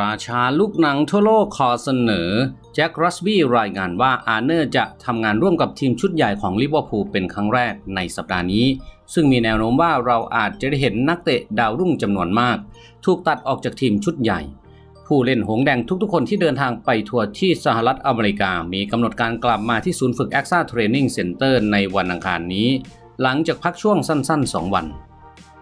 ราชาลูกหนังทั่วโลกขอเสนอ แจ็ครัสบี้รายงานว่าอาร์เนอร์จะทำงานร่วมกับทีมชุดใหญ่ของลิเวอร์พูลเป็นครั้งแรกในสัปดาห์นี้ ซึ่งมีแนวโน้มว่าเราอาจจะได้เห็นนักเตะดาวรุ่งจำนวนมาก ถูกตัดออกจากทีมชุดใหญ่ ผู้เล่นหงแดงทุกๆคนที่เดินทางไปทัวร์ที่สหรัฐอเมริกา มีกำหนดการกลับมาที่ศูนย์ฝึก AXA Training Center ในวันอังคารนี้ หลังจากพักช่วงสั้น ๆ 2 วัน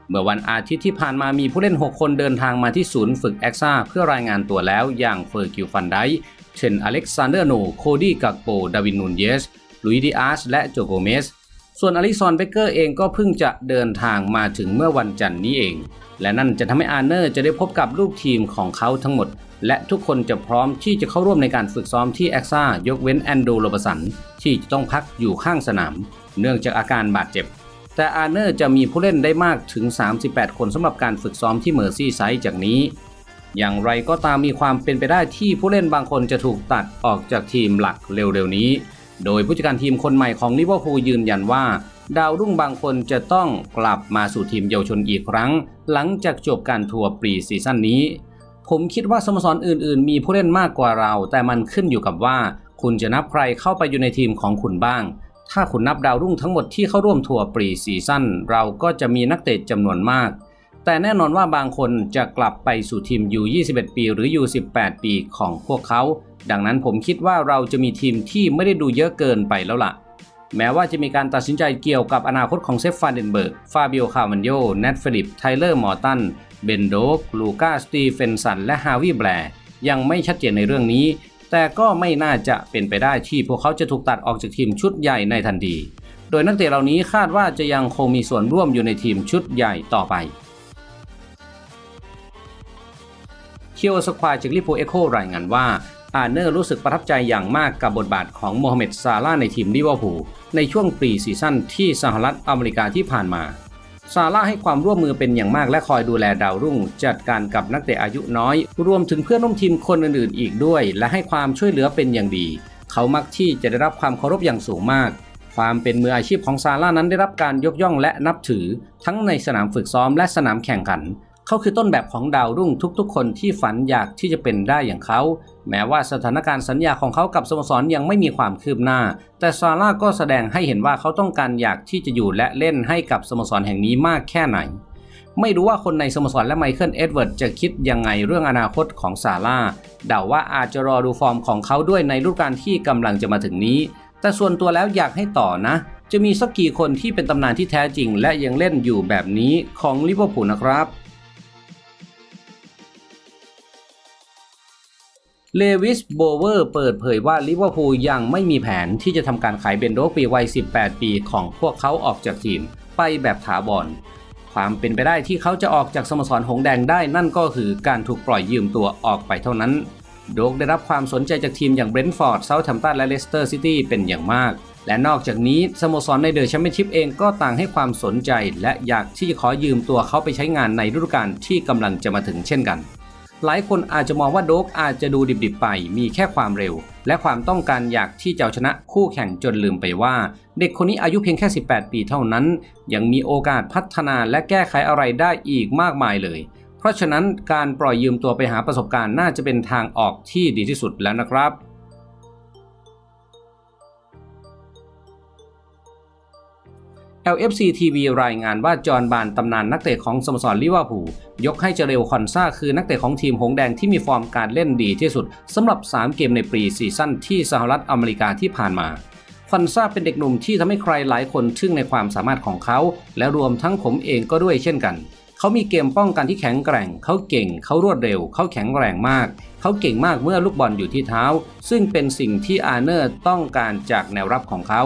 เมื่อวันอาทิตย์ที่ผ่านมามีผู้เล่น 6 คนเดินทางมาที่ศูนย์ฝึกแอ็กซ่าเพื่อรายงานตัวแล้วอย่างเฟอร์กิวฟันไดเช่นอเล็กซานเดอร์โน โคดี้กักโป ดาวินนูนเยส ลุยดิอาส และโจโกเมส ส่วนอลิซอนเบเกอร์เองก็เพิ่งจะเดินทางมาถึงเมื่อวันจันทร์นี้เอง และนั่นจะทำให้อาร์เนอร์จะได้พบกับลูกทีมของเขาทั้งหมด และทุกคนจะพร้อมที่จะเข้าร่วมในการฝึกซ้อมที่แอ็กซ่ายกเว้นแอนโดโรบสันที่จะต้องพักอยู่ข้างสนาม เนื่องจากอาการบาดเจ็บ แต่อาร์เนอร์จะมีผู้เล่นได้มากถึง 38 คนสำหรับการฝึกซ้อมที่เมอร์ซี่ไซด์จากนี้ อย่างไรก็ตามมีความเป็นไปได้ที่ผู้เล่นบางคนจะถูกตัดออกจากทีมหลักเร็วๆนี้ โดยผู้จัดการทีมคนใหม่ของลิเวอร์พูลยืนยันว่า ดาวรุ่งบางคนจะต้องกลับมาสู่ทีมเยาวชนอีกครั้ง หลังจากจบการทัวร์ปรีซีซั่นนี้ ผมคิดว่าสโมสรอื่นๆ มีผู้เล่นมากกว่าเรา แต่มันขึ้นอยู่กับว่า คุณจะนับใครเข้าไปอยู่ในทีมของคุณบ้าง ถ้าคุณนับดาวรุ่งทั้งหมดที่เข้าร่วมทัวร์ปรีซีซั่นเราก็จะมีนักเตะจำนวนมาก แต่แน่นอนว่าบางคนจะกลับไปสู่ทีม U21 ปีหรือ U18 ปีของพวกเขา ดังนั้นผมคิดว่าเราจะมีทีมที่ไม่ได้ดูเยอะเกินไปแล้วล่ะ แม้ว่าจะมีการตัดสินใจเกี่ยวกับอนาคตของเซฟฟานเดนเบิร์ก ฟาบิโอ คาร์มันโยเนทฟิลิป ไทเลอร์ มอร์ตัน เบนโดก ลูกาสตีเฟนสัน และฮาวิแบร์ยังไม่ชัดเจนในเรื่องนี้ แต่ก็ไม่น่าจะเป็นไปได้ที่พวกเขาจะถูกตัดออกจากทีมชุดใหญ่ในทันที โดยนักเตะเหล่านี้คาดว่าจะยังคงมีส่วนร่วมอยู่ในทีมชุดใหญ่ต่อไปเคียวสควายจากลิโพเอโครายงานว่าอาเนอร์รู้สึกประทับใจอย่างมากกับบทบาทของโมฮัมเหม็ดซาลาในทีมลิเวอร์พูลในช่วงปรีซีซั่นที่สหรัฐอเมริกาที่ผ่านมา ซาลาให้ความร่วมมือเป็นอย่างมากและคอยดูแลดาวรุ่ง จัดการกับนักเตะอายุน้อย รวมถึงเพื่อนร่วมทีมคนอื่นๆอีกด้วย และให้ความช่วยเหลือเป็นอย่างดี เขามักที่จะได้รับความเคารพอย่างสูงมาก ความเป็นมืออาชีพของซาร่านั้นได้รับการยกย่องและนับถือ ทั้งในสนามฝึกซ้อมและสนามแข่งขัน เขาคือต้นแบบของดาวรุ่งทุกๆ คนที่ฝันอยากที่จะเป็นได้อย่างเขา แม้ว่าสถานการณ์สัญญาของเขากับสโมสรยังไม่มีความคืบหน้า แต่ซาร่าก็แสดงให้เห็นว่าเขาต้องการอยากที่จะอยู่และเล่นให้กับสโมสรแห่งนี้มากแค่ไหน ไม่รู้ว่าคนในสโมสรและไมเคิลเอ็ดเวิร์ดจะคิดยังไงเรื่องอนาคตของซาร่าเดาว่าอาจจะรอดูฟอร์มของเขาด้วยในฤดูกาลที่กำลังจะมาถึงนี้ แต่ส่วนตัวแล้วอยากให้ต่อนะจะมีสักกี่คนที่เป็นตำนานที่แท้จริง และยังเล่นอยู่แบบนี้ของลิเวอร์พูลนะครับ เลวิสโบเวอร์เปิดเผยว่าลิเวอร์พูลยังไม่มีแผนที่จะทำการขายเบนโดปีวัย 18 ปีของพวกเขาออกจากทีมไปแบบถาวรความเป็นไปได้ที่เขาจะออกจากสโมสรหงแดงได้นั่นก็คือการถูกปล่อยยืมตัวออกไปเท่านั้น โดกได้รับความสนใจจากทีมอย่างเบรนท์ฟอร์ดเซาท์แฮมป์ตันและเลสเตอร์ซิตี้เป็นอย่างมาก และนอกจากนี้สโมสรในเดอะแชมเปี้ยนชิพเองก็ต่างให้ความสนใจ และอยากที่จะขอยืมตัวเขาไปใช้งานในฤดูกาลที่กำลังจะมาถึงเช่นกัน หลายคนอาจจะมองว่าโดกอาจจะดูดิบๆไป มีแค่ความเร็ว และความต้องการอยากที่จะเอาชนะคู่แข่งจนลืมไปว่า เด็กคนนี้อายุเพียงแค่ 18 ปีเท่านั้น ยังมีโอกาสพัฒนาและแก้ไขอะไรได้อีกมากมายเลย เพราะฉะนั้นการปล่อยยืมตัวไปหาประสบการณ์น่าจะเป็นทางออกที่ดีที่สุดแล้วนะครับ LFC TV รายงานว่าจอห์นบานตำนานนักเตะของสโมสรลิเวอร์พูลยกให้เจเรลคอนซาคือนักเตะของทีมหงแดงที่มีฟอร์มการเล่นดีที่สุดสำหรับ 3 เกมในปรีซีซั่นที่สหรัฐอเมริกาที่ผ่านมาคอนซาเป็นเด็กหนุ่มที่ทำให้ใครหลายคนทึ่งในความสามารถของเขา และรวมทั้งผมเองก็ด้วยเช่นกัน เขามีเกมป้องกันที่แข็งแกร่ง เขาเก่ง เขารวดเร็ว เขาแข็งแรงมาก เขาเก่งมากเมื่อลูกบอลอยู่ที่เท้า ซึ่งเป็นสิ่งที่อาร์เนอร์ต้องการจากแนวรับของเขา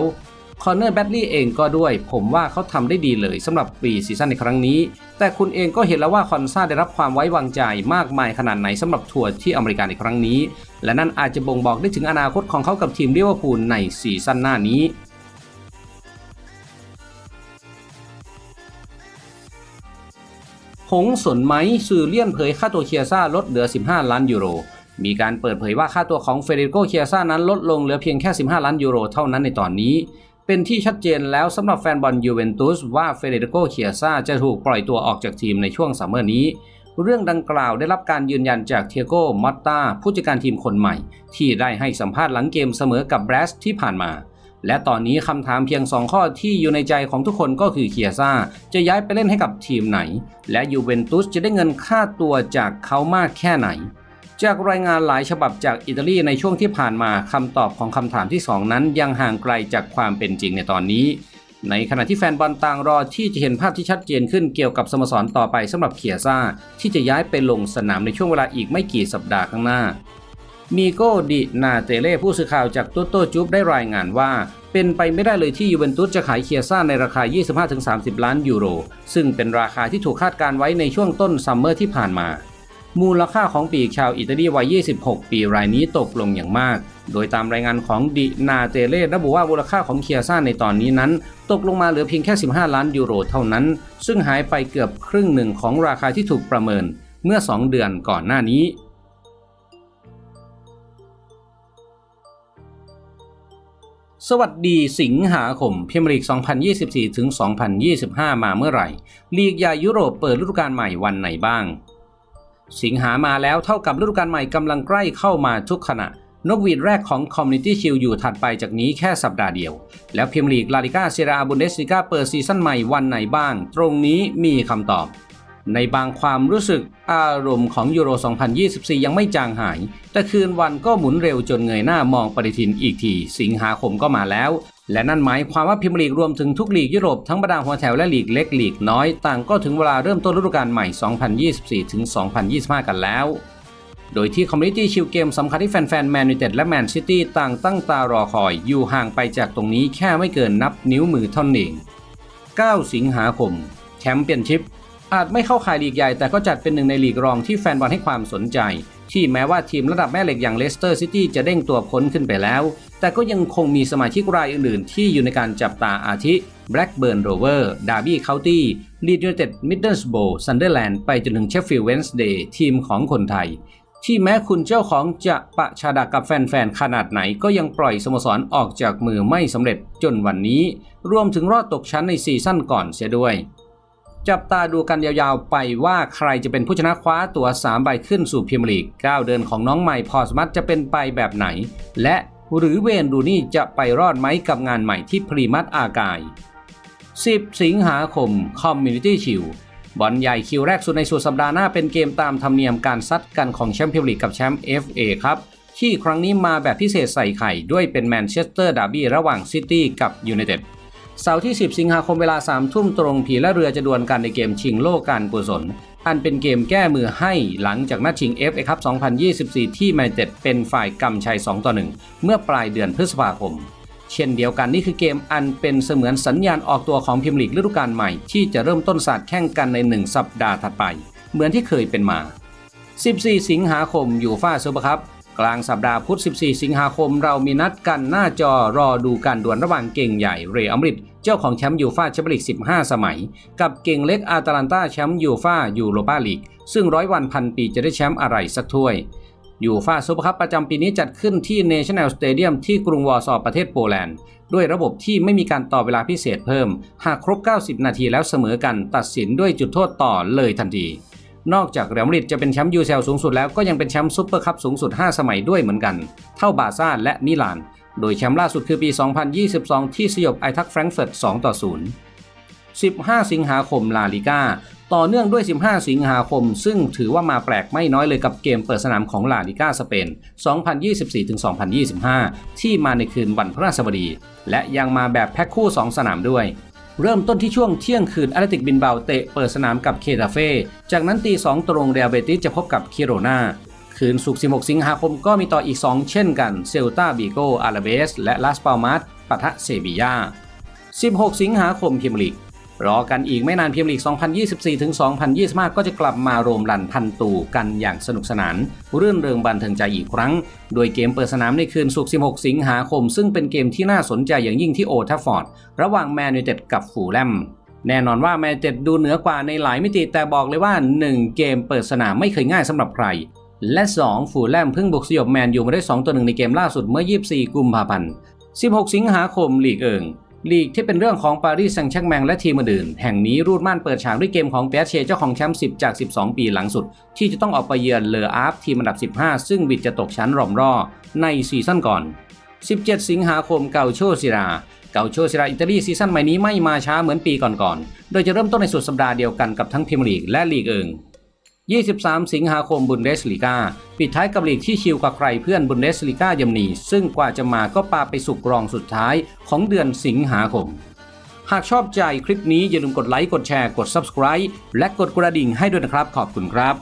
คอนเนอร์แบดลี่เองก็ด้วย ผมว่าเขาทำได้ดีเลยสำหรับปีซีซั่นในครั้งนี้ แต่คุณเองก็เห็นแล้วว่าคอนซาได้รับความไว้วางใจมากมายขนาดไหนสำหรับทัวร์ที่อเมริกาในครั้งนี้ และนั่นอาจจะบ่งบอกได้ถึงอนาคตของเขากับทีมลิเวอร์พูลในซีซั่นหน้านี้หงสนไหมสื่อเลี่ยนเผยค่าตัวเคียซ่าลดเหลือ 15 ล้านยูโร มีการเปิดเผยว่าค่าตัวของเฟเดริโกเคียซ่านั้นลดลงเหลือเพียงแค่ 15 ล้านยูโรเท่านั้นในตอนนี้ เป็นที่ชัดเจนแล้วสำหรับแฟนบอลยูเวนตุสว่าเฟเดริโกเคียซ่าจะถูกปล่อยตัวออกจากทีมในช่วงซัมเมอร์นี้ เรื่องดังกล่าวได้รับการยืนยันจากเทโกมอตตาผู้จัดการทีมคนใหม่ ที่ได้ให้สัมภาษณ์หลังเกมเสมอกับแบรสที่ผ่านมา และตอนนี้คำถามเพียง 2 ข้อที่อยู่ในใจของทุกคนก็คือเคียซ่าจะย้ายไปเล่นให้กับทีมไหน และยูเวนตุสจะได้เงินค่าตัวจากเขามากแค่ไหน จากรายงานหลายฉบับจากอิตาลีในช่วงที่ผ่านมาคำตอบของคำถามที่ 2 นั้นยังห่างไกลจากความเป็นจริงในตอนนี้ ในขณะที่แฟนบอลต่างรอที่จะเห็นภาพที่ชัดเจนขึ้นเกี่ยวกับสโมสรต่อไปสำหรับเคียซ่า ที่จะย้ายไปลงสนามในช่วงเวลาอีกไม่กี่สัปดาห์ข้างหน้ามีโกดินาเตเล่ผู้สื่อข่าวจากตุโตจุบได้รายงานว่า เป็นไปไม่ได้เลยที่ยูเวนตุสจะขายเคียซ่าในราคา 25-30 ล้านยูโร ซึ่งเป็นราคาที่ถูกคาดการไว้ในช่วงต้นซัมเมอร์ที่ผ่านมา มูลค่าของปีกชาวอิตาลีวัย 26 ปีรายนี้ตกลงอย่างมาก โดยตามรายงานของดินาเตเล่ระบุว่ามูลค่าของเคียซ่าในตอนนี้นั้น ตกลงมาเหลือเพียงแค่ 15 ล้านยูโรเท่านั้น ซึ่งหายไปเกือบครึ่งหนึ่งของราคาที่ถูกประเมินเมื่อ 2 เดือนก่อนหน้านี้สวัสดีสิงหาคมพรีเมียร์ลีก 2024 ถึง 2025 มาเมื่อไหร่ ลีกใหญ่ยุโรปเปิดฤดูกาลใหม่วันไหนบ้าง สิงหามาแล้วเท่ากับฤดูกาลใหม่กำลังใกล้เข้ามาทุกขณะ นกหวีดแรกของ Community Shield อยู่ถัดไปจากนี้แค่สัปดาห์เดียว แล้วพรีเมียร์ลีกลาลิก้าเซราบุนเดสลิก้าเปิดซีซั่นใหม่วันไหนบ้าง ตรงนี้มีคำตอบ ในบางความรู้สึกอารมณ์ของยูโร 2024 ยังไม่จางหาย แต่คืนวันก็หมุนเร็วจนเงยหน้ามองปฏิทินอีกที สิงหาคมก็มาแล้ว และนั่นหมายความว่าพิมลีกรวมถึงทุกลีกยุโรปทั้งบรรดาหัวแถวและลีกเล็กลีกน้อยต่างก็ถึงเวลาเริ่มต้นฤดูกาลใหม่ 2024 ถึง 2025 กันแล้ว โดยที่คอมมูนิตี้ชิลเกมสำคัญที่แฟนๆแมนยูเต็ดและแมนซิตี้ต่างตั้งตารอคอยอยู่ห่างไปจากตรงนี้แค่ไม่เกินนับนิ้วมือเท่านั้นเอง 9 สิงหาคมแชมเปี้ยนชิพ อาจไม่เข้าข่ายลีกใหญ่ แต่ก็จัดเป็นหนึ่งในลีกรองที่แฟนบอลให้ความสนใจ ที่แม้ว่าทีมระดับแม่เหล็กอย่างเลสเตอร์ซิตี้จะเด้งตัวพ้นขึ้นไปแล้ว แต่ก็ยังคงมีสมาชิกรายอื่นๆ ที่อยู่ในการจับตาอาทิแบล็กเบิร์นโรเวอร์ดาร์บี้เคาน์ตี้ลีดยูไนเต็ดมิดเดิลสโบซันเดอร์แลนด์ไปจนถึงเชฟฟิลด์เวนส์เดย์ทีมของคนไทย ที่แม้คุณเจ้าของจะประชาดากกับแฟนๆขนาดไหนก็ยังปล่อยสโมสรออกจากมือไม่สำเร็จจนวันนี้ รวมถึงรอดตกชั้นในซีซั่นก่อนเสียด้วย จับตาดูกันยาวๆไปว่าใครจะเป็นผู้ชนะคว้าตั๋ว3ใบขึ้นสู่พรีเมียร์ลีกก้าวเดินของน้องใหม่พอสมัตจะเป็นไปแบบไหน และหรือเวนดูนี่จะไปรอดไหมกับงานใหม่ที่พรีมัตอากาย 10 สิงหาคม Community Shield บอลใหญ่คิวแรกสุดในสุดสัปดาห์หน้าเป็นเกมตามธรรมเนียมการซัดกันของแชมเปี้ยนลีกกับแชมป์ FA ครับที่ครั้งนี้มาแบบพิเศษใส่ไข่ด้วยเป็นแมนเชสเตอร์ดาร์บี้ระหว่างซิตี้กับยูไนเต็ด เสาร์ที่ 10 สิงหาคมเวลา3ทุ่มตรงผีและเรือจะดวลกันในเกมชิงโลกการกุศล อันเป็นเกมแก้มือให้หลังจากนัดชิง FA คัพ2024 ที่แมนเต็ดเป็นฝ่ายกำชัย 2 ต่อ 1 เมื่อปลายเดือนพฤษภาคม เช่นเดียวกันนี่คือเกมอันเป็นเสมือนสัญญาณออกตัวของพิมลีกฤดูกาลใหม่ที่จะเริ่มต้นศาสตร์แข่งกันใน 1 สัปดาห์ถัดไป เหมือนที่เคยเป็นมา 14 สิงหาคมยูฟ่าซูเปอร์คัพ กลางสัปดาห์พุธ 14 สิงหาคม เรามีนัดกันหน้าจอรอดูการดวลระหว่างเก่งใหญ่เรอัมริดเจ้าของแชมป์ยูฟ่าแชมเปี้ยนลีก 15 สมัย กับเก่งเล็กอาตาลันตาแชมป์ยูฟ่ายูโรปาลีก ซึ่งร้อยวันพันปีจะได้แชมป์อะไรสักถ้วยยูฟ่าซูเปอร์คัพประจำปีนี้จัดขึ้นที่ National Stadium ที่กรุงวอร์ซอประเทศโปแลนด์ ด้วยระบบที่ไม่มีการต่อเวลาพิเศษเพิ่ม หากครบ 90 นาทีแล้วเสมอกันตัดสินด้วยจุดโทษต่อเลยทันที นอกจากเรอัลมาดริดจะเป็นแชมป์ยูเซลสูงสุดแล้วก็ยังเป็นแชมป์ซุปเปอร์คัพสูงสุด 5 สมัยด้วยเหมือนกัน เท่าบาซ่าและมิลาน โดยแชมป์ล่าสุดคือปี 2022 ที่สยบไอทักแฟรงก์เฟิร์ต2ต่อ0 15 สิงหาคมลาลิก้าต่อเนื่องด้วย 15 สิงหาคม ซึ่งถือว่ามาแปลกไม่น้อยเลยกับเกมเปิดสนามของลาลิก้าสเปน 2024-2025 ที่มาในคืนวันพฤหัสบดี และยังมาแบบแพ็คคู่ 2 สนามด้วย เริ่มต้นที่ช่วงเที่ยงคืนแอตเลติกบินเบาเตะเปิดสนามกับเคตาเฟ่ จากนั้นตี2ตรงเรียเบติสจะพบกับคิโรนาคืนศุกร์16 สิงหาคมก็มีต่ออีก 2 เช่นกัน เซลตาบิโกอาราเบส และลาสปาลมาสปะทะเซบียา 16 สิงหาคมพิมลิก รอกันอีกไม่นานพรีเมียร์ลีก 2024 ถึง 2025 ก็จะกลับมารวมรันพันตูกันอย่างสนุกสนาน เรื่นเริงบันเทิงใจอีกครั้ง โดยเกมเปิดสนามในคืนศุกร์ 16 สิงหาคม ซึ่งเป็นเกมที่น่าสนใจอย่างยิ่งที่โอทัฟฟอร์ด ระหว่างแมนยูเต็ดกับฟูลแลมแน่นอนว่าแมนยูเต็ดดูเหนือกว่าในหลายมิติแต่บอกเลยว่า 1 เกมเปิดสนามไม่เคยง่ายสำหรับใคร และ 2 ฟูลแลมเพิ่งบุกสยบแมนยูมาได้ 2ต่อ1ในเกมล่าสุดเมื่อ 24 กุมภาพันธ์ 16 สิงหาคมลีกเอิง ลีกที่เป็นเรื่องของปารีสแซงต์แชร์กแมงและทีมอื่นแห่งนี้รูดม่านเปิดฉากด้วยเกมของเปียเชเจ้าของแชมป์10 จาก 12 ปีหลังสุด ที่จะต้องออกไปเยือนเลออาร์ฟทีมอันดับ 15 ซึ่งบิดจะตกชั้นรอมรอในซีซั่นก่อน 17 สิงหาคมเกาโชซิราเกาโชซิราอิตาลีซีซั่นใหม่นี้ไม่มาช้าเหมือนปีก่อนๆ โดยจะเริ่มต้นในสุดสัปดาห์เดียวกันกับทั้งพรีเมียร์ลีกและลีกเอิง 23 สิงหาคมบุนเดสลีกาปิดท้ายกับลีกที่ชิวกว่าใครเพื่อนบุนเดสลีกาเยมนีซึ่งกว่าจะมาก็ปาไปสุกรองสุดท้ายของเดือนสิงหาคม หากชอบใจคลิปนี้อย่าลืมกดไลค์กดแชร์กด Subscribe และกดกระดิ่งให้ด้วยนะครับขอบคุณครับ